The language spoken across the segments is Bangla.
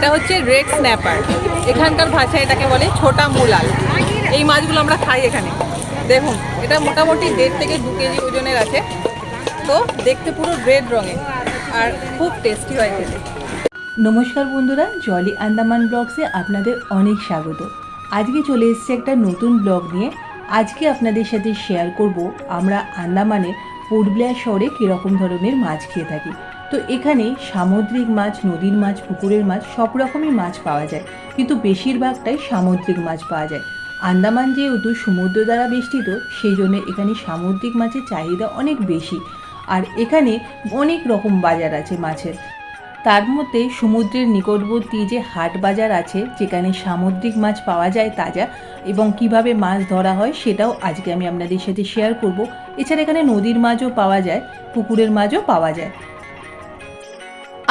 এটা হচ্ছে রেড স্ন্যাপার এখানকার ভাষায় এটাকে বলে ছোটা মুলাল। এই মাছগুলো আমরা খাই এখানে। দেখুন, এটা মোটামুটি দেড় থেকে দু কেজি ওজনের আছে। তো দেখতে পুরো রেড রঙের, আর খুব টেস্টি হয় খেতে। নমস্কার বন্ধুরা জলি আন্দামান ব্লগসে আপনাদের অনেক স্বাগত। আজকে চলে এসেছে একটা নতুন ব্লগ নিয়ে। আজকে আপনাদের সাথে শেয়ার করব আমরা আন্দামানের পুরুলিয়া শহরে কীরকম ধরনের মাছ খেয়ে থাকি। তো এখানে সামুদ্রিক মাছ, নদীর মাছ, পুকুরের মাছ সব রকমই মাছ পাওয়া যায়। কিন্তু বেশিরভাগটাই সামুদ্রিক মাছ পাওয়া যায়। আন্দামান যেহেতু সমুদ্র দ্বারা বেষ্টিত, সেই জন্য এখানে সামুদ্রিক মাছের চাহিদা অনেক বেশি। আর এখানে অনেক রকম বাজার আছে মাছের। তার মধ্যে সমুদ্রের নিকটবর্তী যে হাট বাজার আছে, যেখানে সামুদ্রিক মাছ পাওয়া যায় তাজা এবং কীভাবে মাছ ধরা হয় সেটাও আজকে আমি আপনাদের সাথে শেয়ার করব। এছাড়া এখানে নদীর মাছও পাওয়া যায়, পুকুরের মাছও পাওয়া যায়।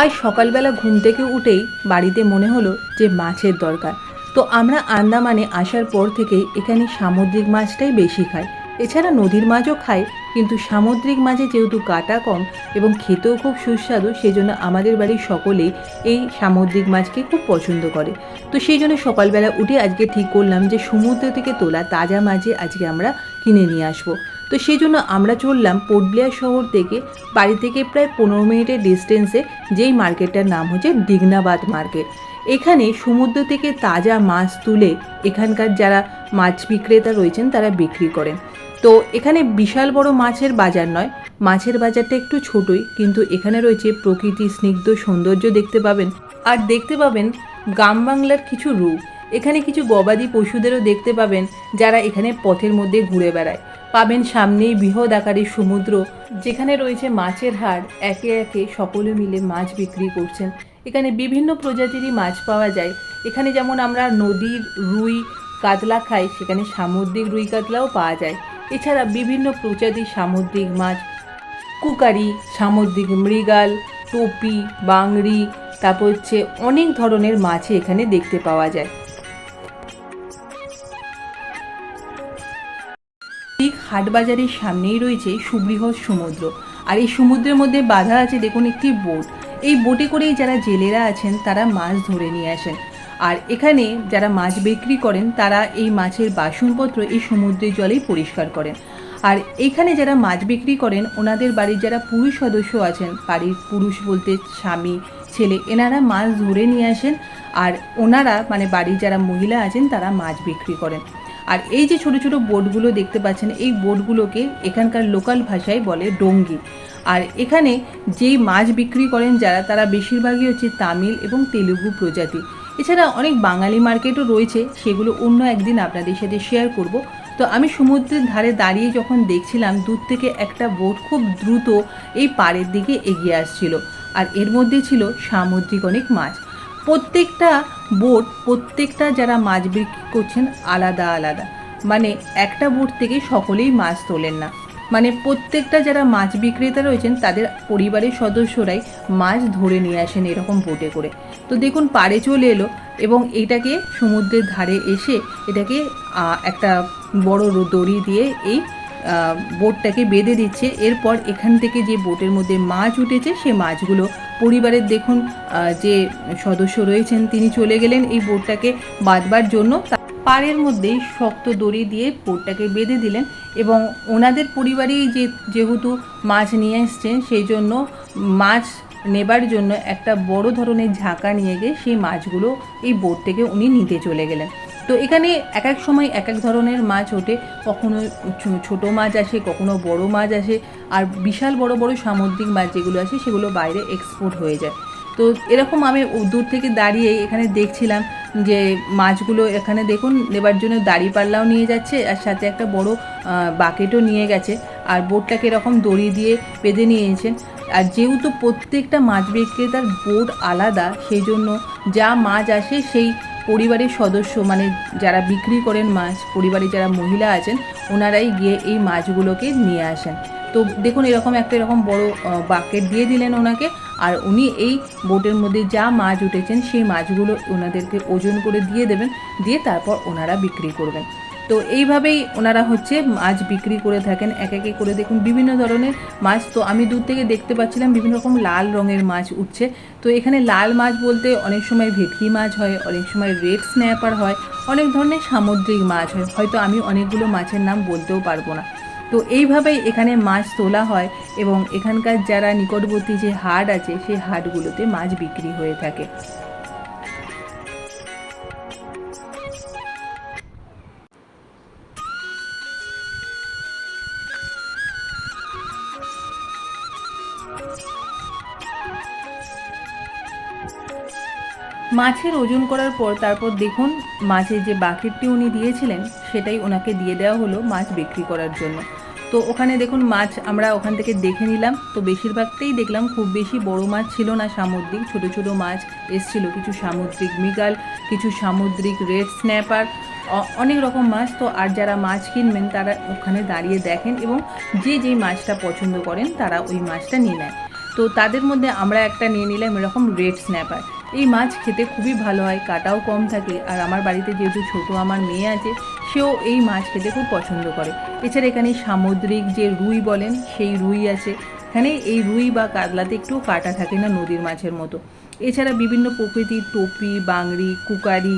আজ সকালবেলা ঘুম থেকে উঠেই বাড়িতে মনে হলো যে মাছের দরকার। তো আমরা আন্দামানে আসার পর থেকেই এখানে সামুদ্রিক মাছটাই বেশি খাই। এছাড়া নদীর মাছও খাই, কিন্তু সামুদ্রিক মাছে যেহেতু কাটা কম এবং খেতেও খুব সুস্বাদু সেই জন্য আমাদের বাড়ির সকলেই এই সামুদ্রিক মাছকে খুব পছন্দ করে। তো সেই জন্য সকালবেলা উঠে আজকে ঠিক করলাম যে সমুদ্র থেকে তোলা তাজা মাছে আজকে আমরা কিনে নিয়ে আসব। তো সেই জন্য আমরা চললাম পোর্টব্লেয়ার শহর থেকে বাড়ি থেকে প্রায় পনেরো মিনিটের ডিস্টেন্সে যেই মার্কেটটার নাম হচ্ছে দিগনাবাদ মার্কেট এখানে সমুদ্র থেকে তাজা মাছ তুলে এখানকার যারা মাছ বিক্রেতা রয়েছেন তারা বিক্রি করেন। তো এখানে বিশাল বড় মাছের বাজার নয়, মাছের বাজারটা একটু ছোটই, কিন্তু এখানে রয়েছে প্রকৃতি স্নিগ্ধ সৌন্দর্য দেখতে পাবেন। আর দেখতে পাবেন গ্রাম বাংলার কিছু রূপ। এখানে কিছু গবাদি পশুদেরও দেখতে পাবেন যারা এখানে পথের মধ্যে ঘুরে বেড়ায়। পাবেন সামনেই বৃহৎ আকারের সমুদ্র, যেখানে রয়েছে মাছের হাড়। একে একে সকলে মিলে মাছ বিক্রি করছেন। এখানে বিভিন্ন প্রজাতিরই মাছ পাওয়া যায়। এখানে যেমন আমরা নদীর রুই, কাতলা খাই, সেখানে সামুদ্রিক রুই কাতলাও পাওয়া যায়। এছাড়া বিভিন্ন প্রজাতির সামুদ্রিক মাছ, কুকারি, সামুদ্রিক মৃগাল, টোপি, বাংড়ি, তারপর হচ্ছে অনেক ধরনের মাছই এখানে দেখতে পাওয়া যায়। হাটবাজারের সামনেই রয়েছে সুবৃহৎ সমুদ্র। আর এই সমুদ্রের মধ্যে বাধা আছে দেখুন একটি বোট। এই বোটে করেই যারা জেলেরা আছেন, তারা মাছ ধরে নিয়ে আসেন। আর এখানে যারা মাছ বিক্রি করেন, তারা এই মাছের বাসনপত্র এই সমুদ্রের জলেই পরিষ্কার করেন। আর এখানে যারা মাছ বিক্রি করেন, ওনাদের বাড়ির যারা পুরুষ সদস্য আছেন, বাড়ির পুরুষ বলতে স্বামী, ছেলে, এনারা মাছ ধরে নিয়ে আসেন। আর ওনারা মানে বাড়ির যারা মহিলা আছেন, তারা মাছ বিক্রি করেন। আর এই যে ছোট ছোট বোটগুলো দেখতে পাচ্ছেন, এই বোটগুলোকে এখানকার লোকাল ভাষায় বলে ডোঙ্গি। আর এখানে যেই মাছ বিক্রি করেন যারা, তারা বেশিরভাগই হচ্ছে তামিল এবং তেলুগু প্রজাতি। এছাড়া অনেক বাঙালি মার্কেটও রয়েছে, সেগুলো অন্য একদিন আপনাদের সাথে শেয়ার করব। তো আমি সমুদ্রের ধারে দাঁড়িয়ে যখন দেখছিলাম, দূর থেকে একটা বোট খুব দ্রুত এই পাড়ের দিকে এগিয়ে আসছিল। আর এর মধ্যে ছিল সামুদ্রিক অনেক মাছ। প্রত্যেকটা বোট প্রত্যেকটা যারা মাছ বিক্রি করছেন আলাদা আলাদা। মানে একটা বোট থেকে সকলেই মাছ তোলেন না। মানে প্রত্যেকটা যারা মাছ বিক্রেতা রয়েছেন, তাদের পরিবারের সদস্যরাই মাছ ধরে নিয়ে আসেন এরকম বোটে করে। তো দেখুন, পাড়ে চলে এলো এবং এটাকে সমুদ্রের ধারে এসে এটাকে একটা বড় দড়ি দিয়ে এই বোটটাকে বেঁধে দিচ্ছে। এরপর এখান থেকে যে বোটের মধ্যে মাছ উঠেছে, সে মাছগুলো পরিবারের দেখুন যে সদস্য রয়েছেন, তিনি চলে গেলেন এই বোটটাকে বাঁধবার জন্য। পাড়ের মধ্যেই শক্ত দড়ি দিয়ে বোটটাকে বেঁধে দিলেন এবং ওনাদের পরিবারেই যে, যেহেতু মাছ নিয়ে এসছেন, সেই জন্য মাছ নেবার জন্য একটা বড় ধরনের ঝাঁকা নিয়ে গিয়ে সেই মাছগুলো এই বোট থেকে উনি নিতে চলে গেলেন। তো এখানে এক এক সময় এক এক ধরনের মাছ ওঠে। কখনো ছোট মাছ আসে, কখনো বড় মাছ আসে। আর বিশাল বড় বড় সামুদ্রিক মাছ যেগুলো আসে, সেগুলো বাইরে এক্সপোর্ট হয়ে যায়। তো এরকম আমি দূর থেকে দাঁড়িয়ে এখানে দেখছিলাম যে মাছগুলো এখানে দেখুন, নেবার জন্য দাড়ি পাল্লাও নিয়ে যাচ্ছে আর সাথে একটা বড় বাকেটও নিয়ে গেছে। আর বোটটাকে এরকম দড়ি দিয়ে বেঁধে নিয়েছেন। আর যেহেতু প্রত্যেকটা মাছ বিক্রেতার বোট আলাদা, সেই জন্য যা মাছ আসে সেই পরিবারের সদস্য মানে যারা বিক্রি করেন মাছ পরিবারে যারা মহিলা আছেন, ওনারাই গিয়ে এই মাছগুলোকে নিয়ে আসেন। তো দেখুন, এরকম একটা এরকম বড় বাকেট দিয়ে দিলেন ওনাকে, আর উনি এই বোটের মধ্যে যা মাছ উঠেছেন, সেই মাছগুলো ওনাদেরকে ওজন করে দিয়ে দেবেন, দিয়ে তারপর ওনারা বিক্রি করবেন। তো এইভাবেই ওনারা হচ্ছে মাছ বিক্রি করে থাকেন, এক একে করে। দেখুন, বিভিন্ন ধরনের মাছ, তো আমি দূর থেকে দেখতে পাচ্ছিলাম বিভিন্ন রকম লাল রঙের মাছ উঠছে। তো এখানে লাল মাছ বলতে অনেক সময় ভেটকি মাছ হয়, অনেক সময় রেড স্ন্যাপার হয়, অনেক ধরনের সামুদ্রিক মাছ হয়। হয়তো আমি অনেকগুলো মাছের নাম বলতেও পারব না। তো এইভাবেই এখানে মাছ তোলা হয় এবং এখানকার যারা নিকটবর্তী যে হাট আছে, সেই হাটগুলোতে মাছ বিক্রি হয়ে থাকে। মাছের ওজন করার পর তারপর দেখুন, মাছের যে বাকেটটি উনি দিয়েছিলেন, সেটাই ওনাকে দিয়ে দেওয়া হলো মাছ বিক্রি করার জন্য। তো ওখানে দেখুন, মাছ আমরা ওখান থেকে দেখে নিলাম। তো বেশিরভাগটাই দেখলাম খুব বেশি বড় মাছ ছিল না সামুদ্রিক। ছোট ছোট মাছ এসছিল, কিছু সামুদ্রিক মৃগাল, কিছু সামুদ্রিক রেড স্ন্যাপার অনেক রকম মাছ। তো আর যারা মাছ কিনবেন, তারা ওখানে দাঁড়িয়ে দেখেন এবং যে যেই মাছটা পছন্দ করেন, তারা ওই মাছটা নিয়ে নেয় তো তাদের মধ্যে আমরা একটা নিয়ে নিলাম এরকম রেড স্ন্যাপার। এই মাছ খেতে খুবই ভালো হয়, কাটাও কম থাকে। আর আমার বাড়িতে যেহেতু ছোট, আমার মেয়ে আছে, সেও এই মাছ খেতে খুব পছন্দ করে। এছাড়া এখানে সামুদ্রিক যে রুই বলেন, সেই রুই আছে। এখানে এই রুই বা কাতলাতে একটু কাটা থাকে না নদীর মাছের মতো। এছাড়া বিভিন্ন প্রকৃতির টোপি, বাংড়ি, কুকারি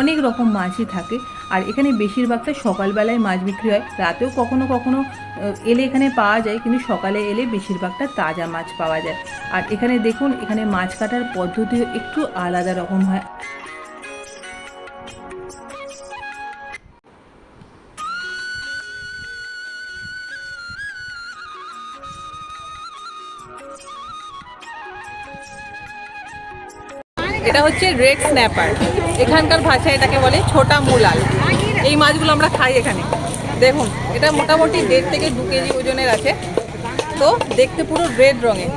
অনেক রকম মাছই থাকে। আর এখানে বেশিরভাগটা সকালবেলায় মাছ বিক্রি হয়। রাতেও কখনো কখনো এলে এখানে পাওয়া যায়, কিন্তু সকালে এলে বেশিরভাগটা তাজা মাছ পাওয়া যায়। আর এখানে দেখুন, এখানে মাছ কাটার পদ্ধতিও একটু আলাদা রকম হয়। এটা হচ্ছে রেড স্ন্যাপার এখানকার ভাষায় এটাকে বলে ছোটা মুলাল। এই মাছগুলো আমরা খাই এখানে। দেখুন, এটা মোটামুটি দেড় থেকে দু কেজি ওজনের আছে। তো দেখতে পুরো রেড রঙে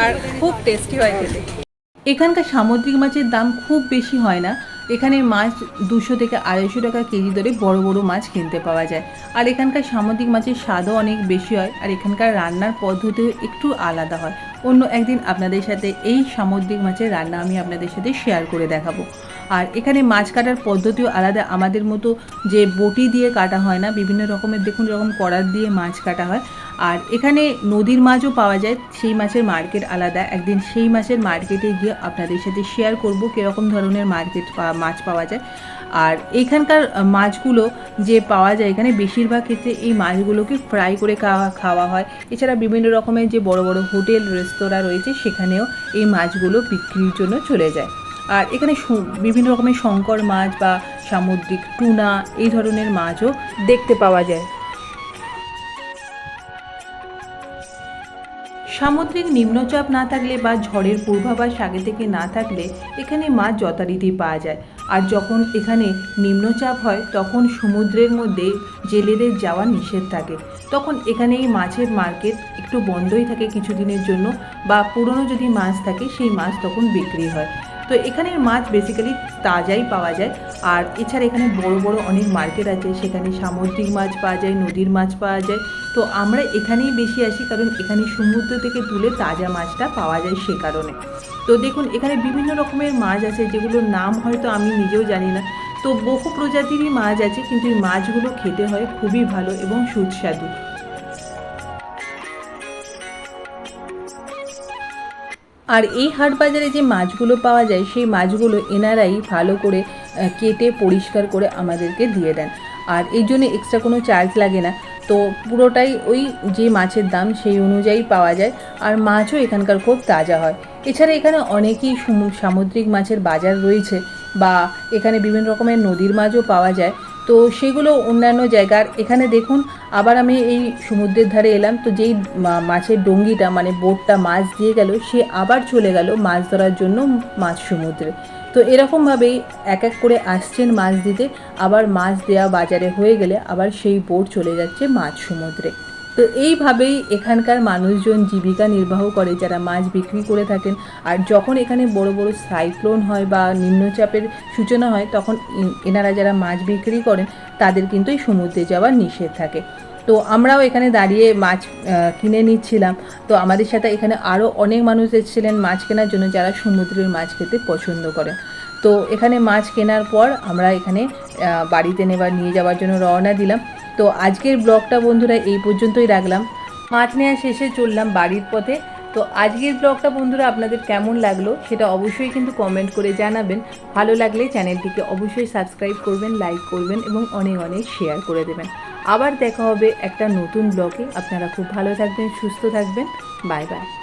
আর খুব টেস্টি হয় খেতে। এখানকার সামুদ্রিক মাছের দাম খুব বেশি হয় না। এখানে মাছ দুশো থেকে আড়াইশো টাকা কেজি দরে বড় বড় মাছ কিনতে পাওয়া যায়। আর এখানকার সামুদ্রিক মাছের স্বাদও অনেক বেশি হয় আর এখানকার রান্নার পদ্ধতিও একটু আলাদা হয়। অন্য একদিন আপনাদের সাথে এই সামুদ্রিক মাছের রান্না আমি আপনাদের সাথে শেয়ার করে দেখাবো। আর এখানে মাছ কাটার পদ্ধতিও আলাদা। আমাদের মতো যে বটি দিয়ে কাটা হয় না, বিভিন্ন রকমের দেখুন এরকম কড়ার দিয়ে মাছ কাটা হয় আর এখানে নদীর মাছও পাওয়া যায়, সেই মাছের মার্কেট আলাদা। একদিন সেই মাছের মার্কেটে গিয়ে আপনাদের সাথে শেয়ার করব কীরকম ধরনের মার্কেট মাছ পাওয়া যায়। আর এখানকার মাছগুলো যে পাওয়া যায় এখানে, বেশিরভাগ ক্ষেত্রে এই মাছগুলোকে ফ্রাই করে খাওয়া খাওয়া হয়। এছাড়া বিভিন্ন রকমের যে বড় বড় হোটেল রেস্তোরাঁ রয়েছে, সেখানেও এই মাছগুলো বিক্রির জন্য চলে যায়। আর এখানে বিভিন্ন রকমের শঙ্কর মাছ বা সামুদ্রিক টুনা, এই ধরনের মাছও দেখতে পাওয়া যায়। সামুদ্রিক নিম্নচাপ না থাকলে বা ঝড়ের পূর্বাভাস আগে থেকে না থাকলে এখানে মাছ যথারীতি পাওয়া যায়। আর যখন এখানে নিম্নচাপ হয়, তখন সমুদ্রের মধ্যে জেলেদের যাওয়া নিষেধ থাকে। তখন এখানে এই মাছের মার্কেট একটু বন্ধই থাকে কিছুদিনের জন্য বা পুরনো যদি মাছ থাকে, সেই মাছ তখন বিক্রি হয়। তো এখানের মাছ বেসিক্যালি তাজাই পাওয়া যায়। আর এছাড়া এখানে বড় বড় অনেক মার্কেট আছে, সেখানে সামুদ্রিক মাছ পাওয়া যায়, নদীর মাছ পাওয়া যায়। তো আমরা এখানেই বেশি আসি কারণ এখানে সমুদ্র থেকে তুলে তাজা মাছটা পাওয়া যায় সে কারণে। তো দেখুন, এখানে বিভিন্ন রকমের মাছ আছে, যেগুলোর নাম হয়তো আমি নিজেও জানি না। তো বহু প্রজাতিরই মাছ আছে, কিন্তু এই মাছগুলো খেতে হয় খুবই ভালো এবং সুস্বাদু। আর এই হাট বাজারে যে মাছগুলো পাওয়া যায়, সেই মাছগুলো এনারাই ভালো করে কেটে পরিষ্কার করে আমাদেরকে দিয়ে দেন। আর এই জন্য এক্সট্রা কোনো চার্জ লাগে না। তো পুরোটাই ওই যে মাছের দাম, সেই অনুযায়ী পাওয়া যায়। আর মাছও এখানকার খুব তাজা হয়। এছাড়া এখানে অনেকই সামুদ্রিক মাছের বাজার রয়েছে বা এখানে বিভিন্ন রকমের নদীর মাছও পাওয়া যায়। তো সেগুলো অন্যান্য জায়গার। এখানে দেখুন, আবার আমি এই সমুদ্রের ধারে এলাম, তো যেই মাছের ডঙ্গিটা মানে বোটটা মাছ দিয়ে গেল, সে আবার চলে গেল মাছ ধরার জন্য মাছ সমুদ্রে। তো এরকমভাবেই এক এক করে আসছেন মাছ দিতে। আবার মাছ দেওয়া বাজারে হয়ে গেলে আবার সেই বোট চলে যাচ্ছে মাছ সমুদ্রে। তো এইভাবেই এখানকার মানুষজন জীবিকা নির্বাহ করে, যারা মাছ বিক্রি করে থাকেন। আর যখন এখানে বড় বড় সাইক্লোন হয় বা নিম্নচাপের সূচনা হয়, তখন এনারা যারা মাছ বিক্রি করেন, তাদের কিন্তু এই সমুদ্রে যাওয়ার নিষেধ থাকে। তো আমরাও এখানে দাঁড়িয়ে মাছ কিনে নিচ্ছিলাম। তো আমাদের সাথে এখানে আরও অনেক মানুষ এসেছিলেন মাছ কেনার জন্য, যারা সমুদ্রের মাছ খেতে পছন্দ করেন। তো এখানে মাছ কেনার পর আমরা এখানে বাড়িতে নেবার, নিয়ে যাওয়ার জন্য রওনা দিলাম। তো আজকের ব্লগটা বন্ধুরা এই পর্যন্তই রাখলাম। মাছ নেওয়া শেষে চললাম বাড়ির পথে। তো আজকের ব্লগটা বন্ধুরা আপনাদের কেমন লাগল সেটা অবশ্যই কিন্তু কমেন্ট করে জানাবেন। ভালো লাগলে চ্যানেলটিকে অবশ্যই সাবস্ক্রাইব করবেন লাইক করবেন এবং অনেক অনেক শেয়ার করে দেবেন। আবার দেখা হবে একটা নতুন ব্লগে। আপনারা খুব ভালো থাকবেন, সুস্থ থাকবেন। Bye bye